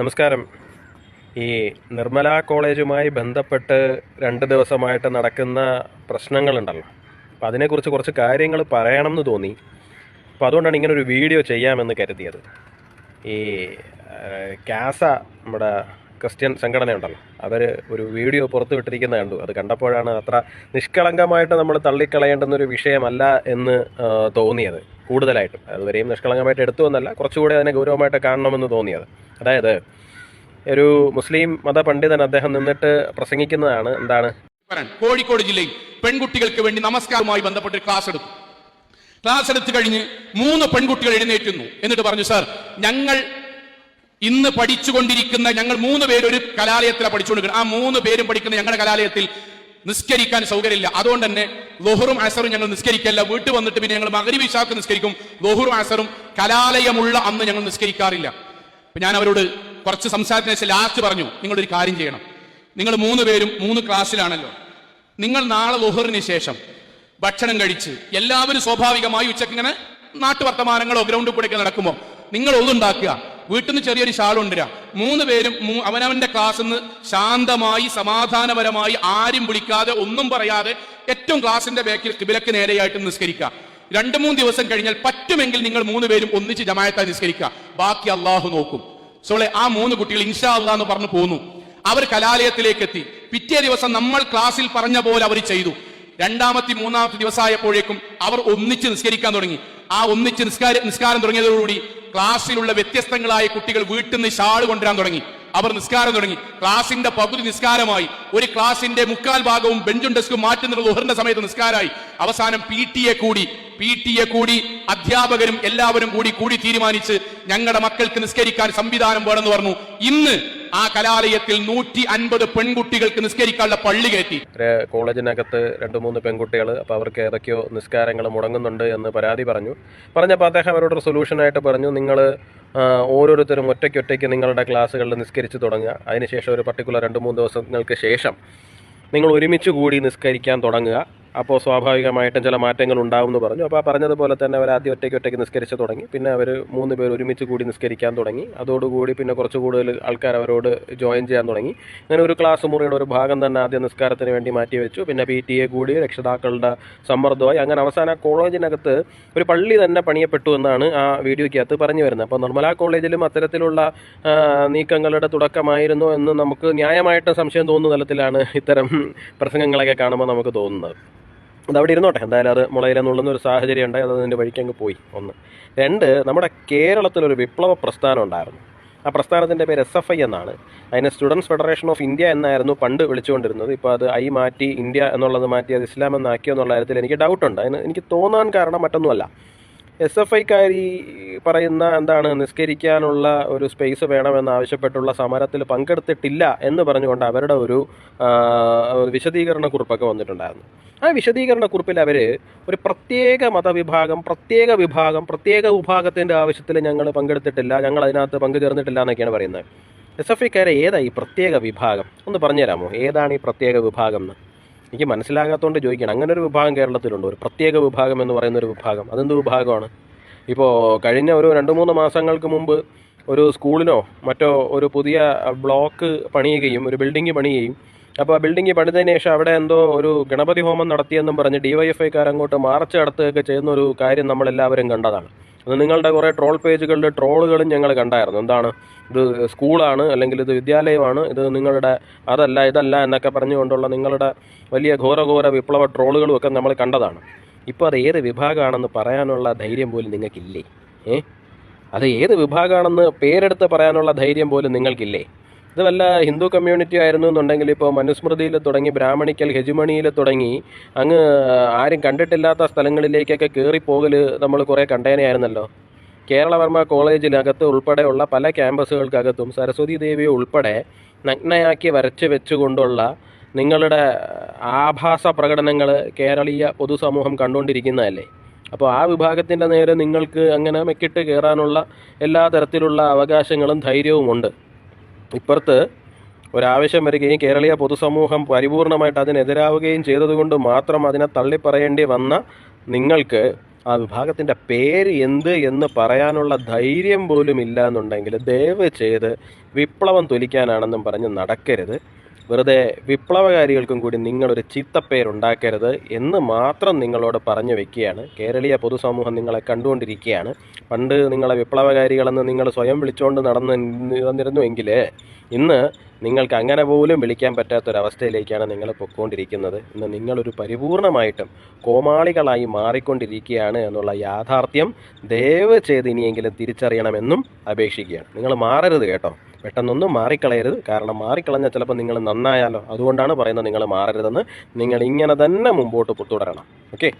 നമസ്കാരം. ഈ നിർമ്മല കോളേജുമായി ബന്ധപ്പെട്ട് രണ്ട് ദിവസമായിട്ട് നടക്കുന്ന പ്രശ്നങ്ങളുണ്ടല്ലോ. അപ്പം അതിനെക്കുറിച്ച് കുറച്ച് കാര്യങ്ങൾ പറയണം എന്ന് തോന്നി. അപ്പോൾ അതുകൊണ്ടാണ് ഇങ്ങനെ ഒരു വീഡിയോ ചെയ്യാമെന്ന് കരുതിയത്. ഈ കാസ നമ്മുടെ ക്രിസ്ത്യൻ സംഘടനയുണ്ടല്ലോ അവർ ഒരു വീഡിയോ പുറത്തു വിട്ടിരിക്കുന്ന കണ്ടു. അത് കണ്ടപ്പോഴാണ് അത്ര നിഷ്കളങ്കമായിട്ട് നമ്മൾ തള്ളിക്കളയേണ്ടുന്നൊരു വിഷയമല്ല എന്ന് തോന്നിയത് കൂടുതലായിട്ടും. അതുവരെയും നിഷ്കളങ്കമായിട്ട് എടുത്തു എന്നല്ല കുറച്ചുകൂടി അതിനെ ഗൗരവമായിട്ട് കാണണമെന്ന് തോന്നിയത്. അതായത് ഒരു മുസ്ലിം മത പണ്ഡിതൻ അദ്ദേഹം നിന്നിട്ട് പ്രസംഗിക്കുന്നതാണ് എന്താണ്? കോഴിക്കോട് ജില്ലയിൽ പെൺകുട്ടികൾക്ക് വേണ്ടി നമസ്കാരവുമായി ബന്ധപ്പെട്ട് ക്ലാസ് എടുത്തു. ക്ലാസ് എടുത്തു കഴിഞ്ഞ് മൂന്ന് പെൺകുട്ടികൾ എഴുന്നേറ്റുന്നു. എന്നിട്ട് പറഞ്ഞു സാർ ഞങ്ങൾ ഇന്ന് പഠിച്ചുകൊണ്ടിരിക്കുന്ന ഞങ്ങൾ മൂന്ന് പേര് ഒരു കലാലയത്തിലാണ് പഠിച്ചുകൊണ്ടിരിക്കുന്നത്. ആ മൂന്ന് പേരും പഠിക്കുന്ന ഞങ്ങളുടെ കലാലയത്തിൽ നിസ്കരിക്കാൻ സൗകര്യമില്ല. അതുകൊണ്ട് തന്നെ ലോഹറും അസറും ഞങ്ങൾ നിസ്കരിക്കല്ല. വീട്ടിൽ വന്നിട്ട് പിന്നെ ഞങ്ങൾ മകരി വിശാഖ് നിസ്കരിക്കും. ലോഹറും അസറും കലാലയമുള്ള അന്ന് ഞങ്ങൾ നിസ്കരിക്കാറില്ല. ഞാൻ അവരോട് കുറച്ച് സംസാരത്തിന് ശേഷം ലാസ്റ്റ് പറഞ്ഞു നിങ്ങളൊരു കാര്യം ചെയ്യണം. നിങ്ങൾ മൂന്ന് പേരും മൂന്ന് ക്ലാസ്സിലാണല്ലോ. നിങ്ങൾ നാളെ ലുഹറിന് ശേഷം ഭക്ഷണം കഴിച്ച് എല്ലാവരും സ്വാഭാവികമായി ഉച്ചയ്ക്ക് ഇങ്ങനെ നാട്ടുവർത്തമാനങ്ങളോ ഗ്രൗണ്ടിൽ കൂടെയൊക്കെ നടക്കുമ്പോൾ നിങ്ങൾ ഒതുണ്ടാക്കുക. വീട്ടിൽ നിന്ന് ചെറിയൊരു ഷാൾ കൊണ്ടുവരിക മൂന്ന് പേരും അവനവന്റെ ക്ലാസ്സിൽ നിന്ന് ശാന്തമായി സമാധാനപരമായി ആരും വിളിക്കാതെ ഒന്നും പറയാതെ ഏറ്റവും ക്ലാസിന്റെ ബാക്കിൽ കിബിലക്ക് നേരെയായിട്ട് നിസ്കരിക്കുക രണ്ട് മൂന്ന് ദിവസം കഴിഞ്ഞാൽ പറ്റുമെങ്കിൽ നിങ്ങൾ മൂന്ന് പേരും ഒന്നിച്ച് ജമായത്തായി നിസ്കരിക്കുക ബാക്കി അള്ളാഹു നോക്കും. സോളെ ആ മൂന്ന് കുട്ടികൾ ഇൻഷാ അള്ളാഹ് എന്ന് പറഞ്ഞു പോന്നു. അവർ കലാലയത്തിലേക്ക് എത്തി പിറ്റേ ദിവസം നമ്മൾ ക്ലാസ്സിൽ പറഞ്ഞ പോലെ അവർ ചെയ്തു. രണ്ടാമത്തെ മൂന്നാമത്തെ ദിവസമായപ്പോഴേക്കും അവർ ഒന്നിച്ച് നിസ്കരിക്കാൻ തുടങ്ങി. ആ ഒന്നിച്ച് നിസ്കാര നിസ്കാരം തുടങ്ങിയതോടുകൂടി ക്ലാസ്സിലുള്ള വ്യത്യസ്തങ്ങളായ കുട്ടികൾ വീട്ടിൽ നിന്ന് ഷാൾ കൊണ്ടുവരാൻ തുടങ്ങി. അവർ നിസ്കാരം തുടങ്ങി. ക്ലാസിന്റെ പകുതി നിസ്കാരമായി. ഒരു ക്ലാസിന്റെ മുക്കാൽ ഭാഗവും ബെഞ്ചും ഡെസ്കും മാറ്റുന്ന ലുഹറിന്റെ സമയത്ത് നിസ്കാരമായി. അവസാനം പി ടി എ കൂടി. പി ടി എ കൂടി അധ്യാപകരും എല്ലാവരും കൂടി കൂടി തീരുമാനിച്ച് ഞങ്ങളുടെ മക്കൾക്ക് നിസ്കരിക്കാൻ സംവിധാനം വേണമെന്ന് പറഞ്ഞു. ഇന്ന് ആ കലാലയത്തിൽ നൂറ്റി അൻപത് പെൺകുട്ടികൾക്ക് നിസ്കരിക്കാനുള്ള പള്ളി കയറ്റി. കോളേജിനകത്ത് രണ്ട് മൂന്ന് പെൺകുട്ടികൾ അപ്പോൾ അവർക്ക് ഏതൊക്കെയോ നിസ്കാരങ്ങൾ മുടങ്ങുന്നുണ്ട് എന്ന് പരാതി പറഞ്ഞു. പറഞ്ഞപ്പോൾ അദ്ദേഹം അവരോടൊരു സൊല്യൂഷനായിട്ട് പറഞ്ഞു നിങ്ങൾ ഓരോരുത്തരും ഒറ്റയ്ക്കൊറ്റയ്ക്ക് നിങ്ങളുടെ ക്ലാസ്സുകളിൽ നിസ്കരിച്ച് തുടങ്ങുക. അതിനുശേഷം ഒരു പർട്ടിക്കുലർ രണ്ട് മൂന്ന് ദിവസങ്ങൾക്ക് ശേഷം നിങ്ങൾ ഒരുമിച്ച് കൂടി നിസ്കരിക്കാൻ തുടങ്ങുക. അപ്പോൾ സ്വാഭാവികമായിട്ടും ചില മാറ്റങ്ങൾ ഉണ്ടാവും എന്ന് പറഞ്ഞു. അപ്പോൾ പറഞ്ഞതുപോലെ തന്നെ അവർ ആദ്യം ഒറ്റയ്ക്ക് ഒറ്റയ്ക്ക് നിസ്കരിച്ച് തുടങ്ങി. പിന്നെ അവർ മൂന്ന് പേർ ഒരുമിച്ച് കൂടി നിസ്കരിക്കാൻ തുടങ്ങി. അതോടുകൂടി പിന്നെ കുറച്ച് കൂടുതൽ ആൾക്കാർ അവരോട് ജോയിൻ ചെയ്യാൻ തുടങ്ങി. അങ്ങനെ ഒരു ക്ലാസ് മുറിയുടെ ഒരു ഭാഗം തന്നെ ആദ്യം നിസ്കാരത്തിന് വേണ്ടി മാറ്റിവെച്ചു പിന്നെ പി ടി എ കൂടി രക്ഷിതാക്കളുടെ സമ്മർദ്ദമായി അങ്ങനെ അവസാന കോളേജിനകത്ത് ഒരു പള്ളി തന്നെ പണിയപ്പെട്ടു എന്നാണ് ആ വീഡിയോയ്ക്കകത്ത് പറഞ്ഞു വരുന്നത്. അപ്പോൾ നിർമ്മല കോളേജിലും അത്തരത്തിലുള്ള നീക്കങ്ങളുടെ തുടക്കമായിരുന്നു എന്ന് നമുക്ക് ന്യായമായിട്ട് സംശയം തോന്നുന്ന തലത്തിലാണ് ഇത്തരം പ്രസംഗങ്ങളൊക്കെ കാണുമ്പോൾ നമുക്ക് തോന്നുന്നത്. അത് അവിടെ ഇരുന്നോട്ടെ. എന്തായാലും അത് മുളയിലെന്നുള്ളുന്ന ഒരു സാഹചര്യം ഉണ്ടായി അത് അതിന്റെ വഴിക്ക് അങ്ങ് പോയി ഒന്ന്. രണ്ട് നമ്മുടെ കേരളത്തിലൊരു വിപ്ലവ പ്രസ്ഥാനം ഉണ്ടായിരുന്നു. ആ പ്രസ്ഥാനത്തിന്റെ പേര് എസ് എഫ് ഐ എന്നാണ്. അതിനെ സ്റ്റുഡൻസ് ഫെഡറേഷൻ ഓഫ് ഇന്ത്യ എന്നായിരുന്നു പണ്ട് വിളിച്ചുകൊണ്ടിരുന്നത്. ഇപ്പോൾ അത് ഐ മാറ്റി ഇന്ത്യ എന്നുള്ളത് മാറ്റി അത് ഇസ്ലാം എന്നാക്കിയോ എന്നുള്ള കാര്യത്തിൽ എനിക്ക് ഡൗട്ടുണ്ട് അതിന് എനിക്ക് തോന്നാൻ കാരണം മറ്റൊന്നുമല്ല. എസ് എഫ് ഐക്കാരി പറയുന്ന എന്താണ് നിസ്കരിക്കാനുള്ള ഒരു സ്പേസ് വേണമെന്നാവശ്യപ്പെട്ടുള്ള സമരത്തിൽ പങ്കെടുത്തിട്ടില്ല എന്ന് പറഞ്ഞുകൊണ്ട് അവരുടെ ഒരു വിശദീകരണ കുറിപ്പൊക്കെ വന്നിട്ടുണ്ടായിരുന്നു. ആ വിശദീകരണ കുറിപ്പിൽ അവർ ഒരു പ്രത്യേക മതവിഭാഗം പ്രത്യേക വിഭാഗം പ്രത്യേക വിഭാഗത്തിന്റെ ആവശ്യത്തിൽ ഞങ്ങൾ പങ്കെടുത്തിട്ടില്ല ഞങ്ങൾ അതിനകത്ത് പങ്കുചേർന്നിട്ടില്ല എന്നൊക്കെയാണ് പറയുന്നത്. എസ് എഫ് ഐക്കാരെ ഏതാ ഈ പ്രത്യേക വിഭാഗം? ഒന്ന് പറഞ്ഞുതരാമോ? ഏതാണ് ഈ പ്രത്യേക വിഭാഗം എന്ന്? എനിക്ക് മനസ്സിലാകാത്തതുകൊണ്ട് ചോദിക്കണം. അങ്ങനെ ഒരു വിഭാഗം കേരളത്തിലുണ്ട്. ഒരു പ്രത്യേക വിഭാഗം എന്ന് പറയുന്ന ഒരു വിഭാഗം. അതെന്ത് വിഭാഗമാണ്? ഇപ്പോൾ കഴിഞ്ഞ ഒരു രണ്ട് മൂന്ന് മാസങ്ങൾക്ക് മുമ്പ് ഒരു സ്കൂളിനോ മറ്റോ ഒരു പുതിയ ബ്ലോക്ക് പണിയുകയും ഒരു ബിൽഡിംഗ് പണിയുകയും അപ്പോൾ ആ ബിൽഡിംഗ് പണിതതിന് ശേഷം അവിടെ എന്തോ ഒരു ഗണപതി ഹോമം നടത്തിയെന്നും പറഞ്ഞ് ഡി വൈ എഫ് അങ്ങോട്ട് മാർച്ച് നടത്തുകയൊക്കെ ചെയ്യുന്ന ഒരു കാര്യം നമ്മളെല്ലാവരും കണ്ടതാണ്. നിങ്ങളുടെ കുറേ ട്രോൾ പേജുകളിൽ ട്രോളുകളും ഞങ്ങൾ കണ്ടായിരുന്നു. എന്താണ്? ഇത് സ്കൂളാണ് അല്ലെങ്കിൽ ഇത് വിദ്യാലയമാണ് ഇത് നിങ്ങളുടെ അതല്ല ഇതല്ല എന്നൊക്കെ പറഞ്ഞുകൊണ്ടുള്ള നിങ്ങളുടെ വലിയ ഘോരഘോര വിപ്ലവ ട്രോളുകളും ഒക്കെ നമ്മൾ കണ്ടതാണ്. ഇപ്പോൾ അത് ഏത് വിഭാഗമാണെന്ന് പറയാനുള്ള ധൈര്യം പോലും നിങ്ങൾക്കില്ലേ? ഏ? അത് ഏത് വിഭാഗമാണെന്ന് പേരെടുത്ത് പറയാനുള്ള ധൈര്യം പോലും നിങ്ങൾക്കില്ലേ? ഇത് വല്ല ഹിന്ദു കമ്മ്യൂണിറ്റി ആയിരുന്നു എന്നുണ്ടെങ്കിൽ ഇപ്പോൾ മനുസ്മൃതിയിൽ തുടങ്ങി ബ്രാഹ്മണിക്കൽ ഹെജുമണിയിൽ തുടങ്ങി അങ്ങ് ആരും കണ്ടിട്ടില്ലാത്ത സ്ഥലങ്ങളിലേക്കൊക്കെ കയറിപ്പോകൽ നമ്മൾ കുറേ കണ്ടേനെയായിരുന്നല്ലോ കേരളവർമ്മ കോളേജിനകത്ത് ഉൾപ്പെടെയുള്ള പല ക്യാമ്പസുകൾക്കകത്തും സരസ്വതി ദേവിയെ ഉൾപ്പെടെ നഗ്നയാക്കി വരച്ച് വെച്ചുകൊണ്ടുള്ള നിങ്ങളുടെ ആഭാസ പ്രകടനങ്ങൾ കേരളീയ പൊതുസമൂഹം കണ്ടുകൊണ്ടിരിക്കുന്നതല്ലേ? അപ്പോൾ ആ വിഭാഗത്തിന്റെ നേരെ നിങ്ങൾക്ക് അങ്ങനെ മെക്കിട്ട് കയറാനുള്ള എല്ലാ തരത്തിലുള്ള അവകാശങ്ങളും ധൈര്യവുമുണ്ട്. ഇപ്പുറത്ത് ഒരാവശ്യം വരികയും കേരളീയ പൊതുസമൂഹം പരിപൂർണമായിട്ട് അതിനെതിരാവുകയും ചെയ്തതുകൊണ്ട് മാത്രം അതിനെ തള്ളിപ്പറയേണ്ടി വന്ന നിങ്ങൾക്ക് ആ വിഭാഗത്തിന്റെ പേര് എന്ത് എന്ന് പറയാനുള്ള ധൈര്യം പോലും ഇല്ല എന്നുണ്ടെങ്കിൽ ദയവ് ചെയ്ത് വിപ്ലവം തൊലിക്കാനാണെന്നും പറഞ്ഞ് നടക്കരുത്. വെറുതെ വിപ്ലവകാരികൾക്കും കൂടി നിങ്ങളൊരു ചീത്തപ്പേരുണ്ടാക്കരുത് എന്ന് മാത്രം നിങ്ങളോട് പറഞ്ഞു വെക്കുകയാണ്. കേരളീയ പൊതുസമൂഹം നിങ്ങളെ കണ്ടുകൊണ്ടിരിക്കുകയാണ്. പണ്ട് നിങ്ങളെ വിപ്ലവകാരികളെന്ന് നിങ്ങൾ സ്വയം വിളിച്ചുകൊണ്ട് നടന്ന് നിന്നിരുന്നുവെങ്കിൽ ഇന്ന് നിങ്ങൾക്ക് അങ്ങനെ പോലും വിളിക്കാൻ പറ്റാത്തൊരവസ്ഥയിലേക്കാണ് നിങ്ങൾ പൊയ്ക്കൊണ്ടിരിക്കുന്നത് ഇന്ന് നിങ്ങളൊരു പരിപൂർണമായിട്ടും കോമാളികളായി മാറിക്കൊണ്ടിരിക്കുകയാണ് എന്നുള്ള യാഥാർത്ഥ്യം ദയവ് ചെയ്ത് ഇനിയെങ്കിലും തിരിച്ചറിയണമെന്നും അപേക്ഷിക്കുകയാണ്. നിങ്ങൾ മാറരുത് കേട്ടോ. പെട്ടെന്നൊന്നും മാറിക്കളയരുത്. കാരണം മാറിക്കളഞ്ഞാൽ ചിലപ്പോൾ നിങ്ങൾ നന്നായാലോ. അതുകൊണ്ടാണ് പറയുന്നത് നിങ്ങൾ മാറരുതെന്ന്. നിങ്ങൾ ഇങ്ങനെ തന്നെ മുമ്പോട്ട് തുടരണം. ഓക്കെ